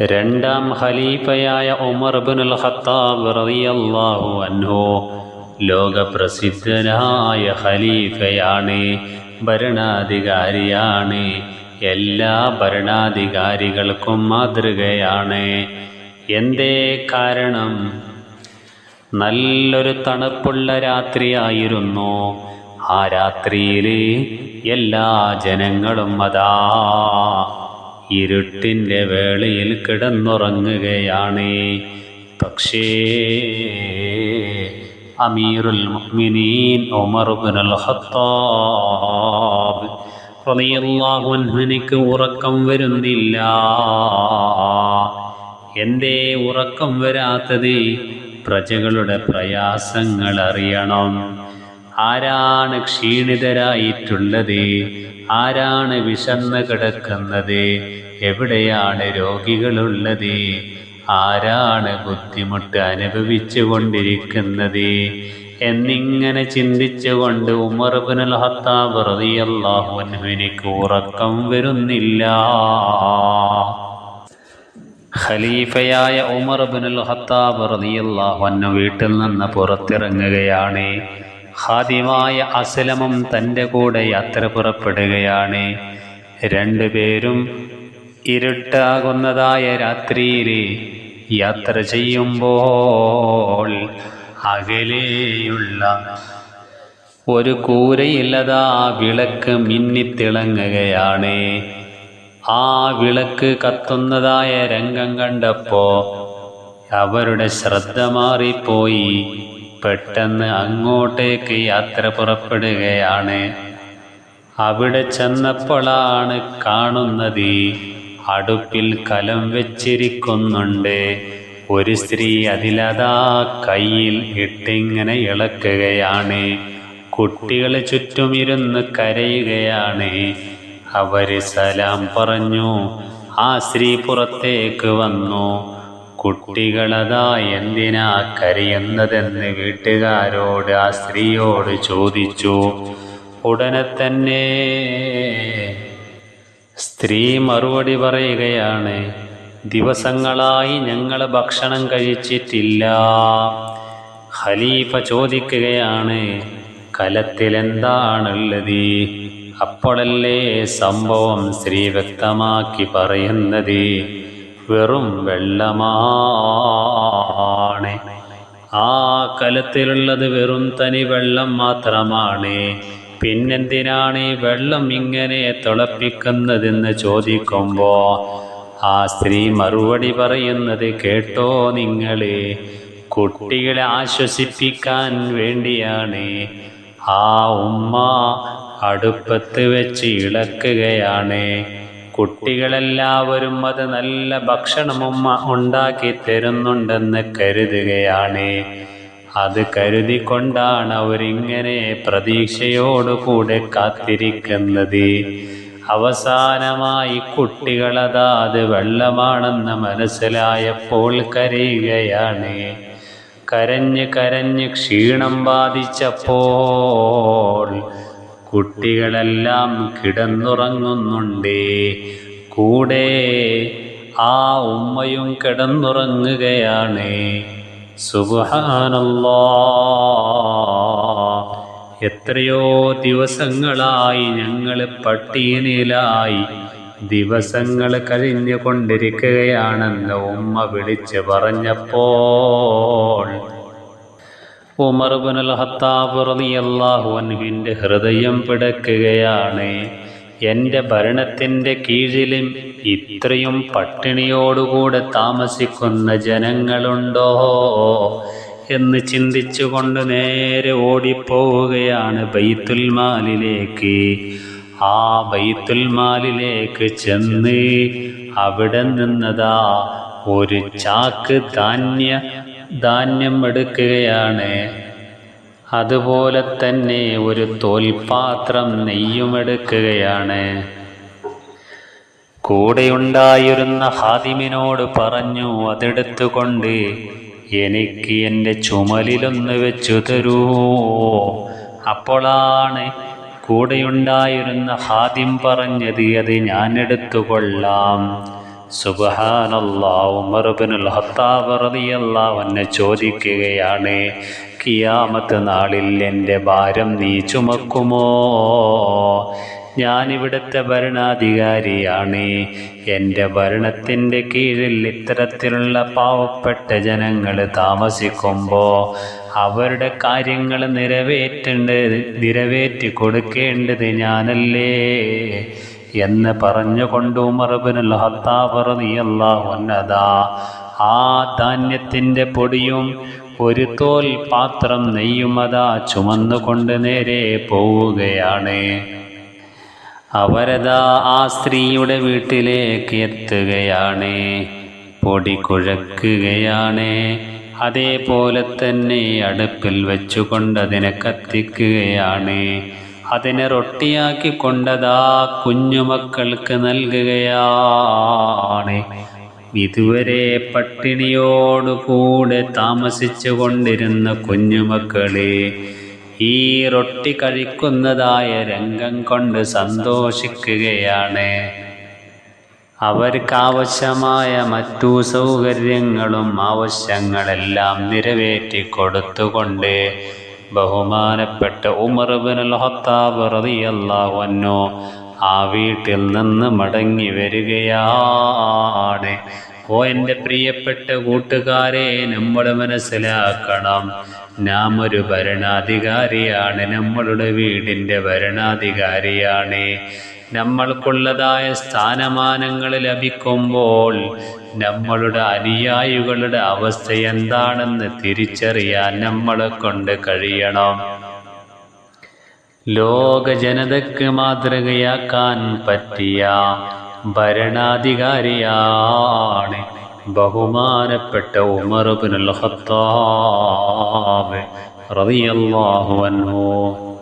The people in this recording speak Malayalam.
രണ്ടാം ഖലീഫയായ ഉമർ ബിനുൽ ഖത്താബ് റളിയല്ലാഹു അൻഹു ലോകപ്രസിദ്ധനായ ഖലീഫയാണ് ഭരണാധികാരിയാണ് എല്ലാ ഭരണാധികാരികൾക്കും മാതൃകയാണ്. എന്തേ കാരണം? നല്ലൊരു തണുപ്പുള്ള രാത്രിയായിരുന്നു. ആ രാത്രിയിൽ എല്ലാ ജനങ്ങളും അതാ ഇരുട്ടിന്റെ വേളയിൽ കിടന്നുറങ്ങുകയാണ്. പക്ഷേ അമീറുൽ മുഅ്മിനീൻ ഉമർ ബിൻ അൽ ഖത്താബ് റളിയല്ലാഹു അൻഹുനിക്ക് ഉറക്കം വരുന്നില്ല. എന്തേ ഉറക്കം വരാത്തത്? പ്രജകളുടെ പ്രയാസങ്ങൾ അറിയണം. ആരാണ് ക്ഷീണിതരായിട്ടുള്ളത്? ആരാണ് വിശന്ന് കിടക്കുന്നത്? എവിടെയാണ് രോഗികളുള്ളത്? ആരാണ് ബുദ്ധിമുട്ട് അനുഭവിച്ചു കൊണ്ടിരിക്കുന്നത് എന്നിങ്ങനെ ചിന്തിച്ചുകൊണ്ട് ഉമർബുനൽ ഹത്താബ് റളിയല്ലാഹു അൻഹുവിനിക്ക് ഉറക്കം വരുന്നില്ല. ഖലീഫയായ ഉമർ ഹത്താബ് അൻഹു വീട്ടിൽ നിന്ന് പുറത്തിറങ്ങുകയാണ്. ഖാദിമായ അസലമും തന്റെ കൂടെ യാത്ര പുറപ്പെടുകയാണ്. രണ്ടുപേരും ഇരുട്ടാകുന്നതായ രാത്രിയിൽ യാത്ര ചെയ്യുമ്പോൾ അകലെയുള്ള ഒരു കൂരയില്ലതാ വിളക്ക് മിന്നിത്തിളങ്ങുകയാണ്. ആ വിളക്ക് കത്തുന്നതായ രംഗം കണ്ടപ്പോൾ അവരുടെ ശ്രദ്ധ മാറിപ്പോയി. പെട്ടെന്ന് അങ്ങോട്ടേക്ക് യാത്ര പുറപ്പെടുകയാണ്. അവിടെ ചെന്നപ്പോഴാണ് കാണുന്നത് അടുപ്പിൽ കലം വെച്ചിരിക്കുന്നുണ്ട്. ഒരു സ്ത്രീ അതിലതാ കയ്യിൽ ഇട്ടിങ്ങനെ ഇളക്കുകയാണ്. കുട്ടികൾ ചുറ്റുമിരുന്ന് കരയുകയാണ്. അവർ സലാം പറഞ്ഞു. ആ സ്ത്രീ പുറത്തേക്ക് വന്നു. കുട്ടികളതാ എന്തിനാ കരയുന്നതെന്ന് വീട്ടുകാരോട് ആ സ്ത്രീയോട് ചോദിച്ചു. ഉടനെ തന്നെ സ്ത്രീ മറുപടി പറയുകയാണ് ദിവസങ്ങളായി ഞങ്ങൾ ഭക്ഷണം കഴിച്ചിട്ടില്ല. ഖലീഫ ചോദിക്കുകയാണ് കലത്തിലെന്താണുള്ളത്? അപ്പോഴല്ലേ സംഭവം സ്ത്രീ വ്യക്തമാക്കി പറയുന്നത്. വെറും വെള്ളമാണ്. ആ കലത്തിലുള്ളത് വെറും തനി വെള്ളം മാത്രമാണ്. പിന്നെന്തിനാണ് ഈ വെള്ളം ഇങ്ങനെ തിളപ്പിക്കുന്നതെന്ന് ചോദിക്കുമ്പോൾ ആ സ്ത്രീ മറുപടി പറയുന്നത് കേട്ടോ നിങ്ങൾ? കുട്ടികളെ ആശ്വസിപ്പിക്കാൻ വേണ്ടിയാണ്. ആ ഉമ്മ അടുപ്പത്ത് വെച്ച് ഇളക്കുകയാണ്. കുട്ടികളെല്ലാവരും അത് നല്ല ഭക്ഷണവും ഉണ്ടാക്കി തരുന്നുണ്ടെന്ന് കരുതുകയാണ്. അത് കരുതിക്കൊണ്ടാണ് അവരിങ്ങനെ പ്രതീക്ഷയോടുകൂടെ കാത്തിരിക്കുന്നത്. അവസാനമായി കുട്ടികളതാ അത് വെള്ളമാണെന്ന് മനസ്സിലായപ്പോൾ കരയുകയാണ്. കരഞ്ഞ് കരഞ്ഞ് ക്ഷീണം ബാധിച്ചപ്പോൾ കുട്ടികളെല്ലാം കിടന്നുറങ്ങുന്നുണ്ടേ. കൂടെ ആ ഉമ്മയും കിടന്നുറങ്ങുകയാണ്. സുബാനല്ലോ എത്രയോ ദിവസങ്ങളായി ഞങ്ങൾ പട്ടിണിയിലായി. ദിവസങ്ങൾ കഴിഞ്ഞു കൊണ്ടിരിക്കുകയാണെന്ന് ഉമ്മ വിളിച്ച് പറഞ്ഞപ്പോൾ ഉമർ ബിനുൽ ഖത്താബ് റളിയല്ലാഹു അൻഹുവിന്റെ ഹൃദയം പിടക്കുകയാണ്. എന്റെ ഭരണത്തിന്റെ കീഴിലും ഇത്രയും പട്ടിണിയോടുകൂടെ താമസിക്കുന്ന ജനങ്ങളുണ്ടോ എന്ന് ചിന്തിച്ചുകൊണ്ട് നേരെ ഓടിപ്പോവുകയാണ് ബൈത്തുൽ മാലിലേക്ക് ആ ബൈത്തുൽ മാലിലേക്ക് ചെന്ന് അവിടെ നിന്നതാ ഒരു ചാക്ക് ധാന്യ ധാന്യം എടുക്കുകയാണ്. അതുപോലെ തന്നെ ഒരു തോൽപാത്രം നെയ്യും എടുക്കുകയാണ്. കൂടെയുണ്ടായിരുന്ന ഹാദിമിനോട് പറഞ്ഞു അതെടുത്തുകൊണ്ട് എനിക്ക് എന്റെ ചുമലിലൊന്ന് വെച്ചു തരൂ. അപ്പോളാണ് കൂടെയുണ്ടായിരുന്ന ഹാദിം പറഞ്ഞത് അത് ഞാൻ എടുത്തുകൊള്ളാം. സുബഹാനല്ലാ ചോദിക്കുകയാണ് കിയാമത്ത് നാളിൽ എന്റെ ഭാരം നീ ചുമക്കുമോ? ഞാനിവിടുത്തെ ഭരണാധികാരിയാണ്. എന്റെ ഭരണത്തിന്റെ കീഴിൽ ഇത്തരത്തിലുള്ള പാവപ്പെട്ട ജനങ്ങൾ താമസിക്കുമ്പോൾ അവരുടെ കാര്യങ്ങൾ നിറവേറ്റേണ്ടത് നിറവേറ്റി കൊടുക്കേണ്ടത് ഞാനല്ലേ? എന്ന് പറഞ്ഞുകൊണ്ട് ഉമർബിനുൽ ഹത്താബ് ആ ധാന്യത്തിന്റെ പൊടിയും ഒരു തോൽ പാത്രം നെയ്യുമതാ ചുമന്നുകൊണ്ട് നേരെ പോവുകയാണ്. അവരതാ ആ സ്ത്രീയുടെ വീട്ടിലേക്ക് എത്തുകയാണ്. പൊടി കുഴക്കുകയാണ്. അതേപോലെ തന്നെ അടുപ്പിൽ വെച്ചുകൊണ്ട് അതിനെ കത്തിക്കുകയാണ്. അതിനെ റൊട്ടിയാക്കി കൊണ്ടതാ കുഞ്ഞുമക്കൾക്ക് നൽകുകയാണ്. ഇതുവരെ പട്ടിണിയോടുകൂടെ താമസിച്ചു കൊണ്ടിരുന്ന കുഞ്ഞുമക്കളെ ഈ റൊട്ടി കഴിക്കുന്നതായ രംഗം കൊണ്ട് സന്തോഷിക്കുകയാണ്. അവർക്കാവശ്യമായ മറ്റു സൗകര്യങ്ങളും ആവശ്യങ്ങളെല്ലാം നിറവേറ്റി കൊടുത്തുകൊണ്ട് ബഹുമാനപ്പെട്ട ഉമർ ഹത്താബ് റളിയല്ലാഹു അൻഹു ആ വീട്ടിൽ നിന്ന് മടങ്ങി വരികയാണ്. ഓ എന്റെ പ്രിയപ്പെട്ട കൂട്ടുകാരെ നമ്മൾ മനസ്സിലാക്കണം നാം ഒരു ഭരണാധികാരിയാണ്. നമ്മളുടെ വീടിന്റെ ഭരണാധികാരിയാണ്. നമ്മൾക്കുള്ളതായ സ്ഥാനമാനങ്ങൾ ലഭിക്കുമ്പോൾ നമ്മളുടെ അനുയായികളുടെ അവസ്ഥ എന്താണെന്ന് തിരിച്ചറിയാൻ നമ്മളെ കൊണ്ട് കഴിയണം. ലോക ജനതയ്ക്ക് മാതൃകയാക്കാൻ പറ്റിയ ഭരണാധികാരിയാണ് ബഹുമാനപ്പെട്ട ഉമർ ബിനുൽ ഖത്താബ് റളിയല്ലാഹു അൻഹു.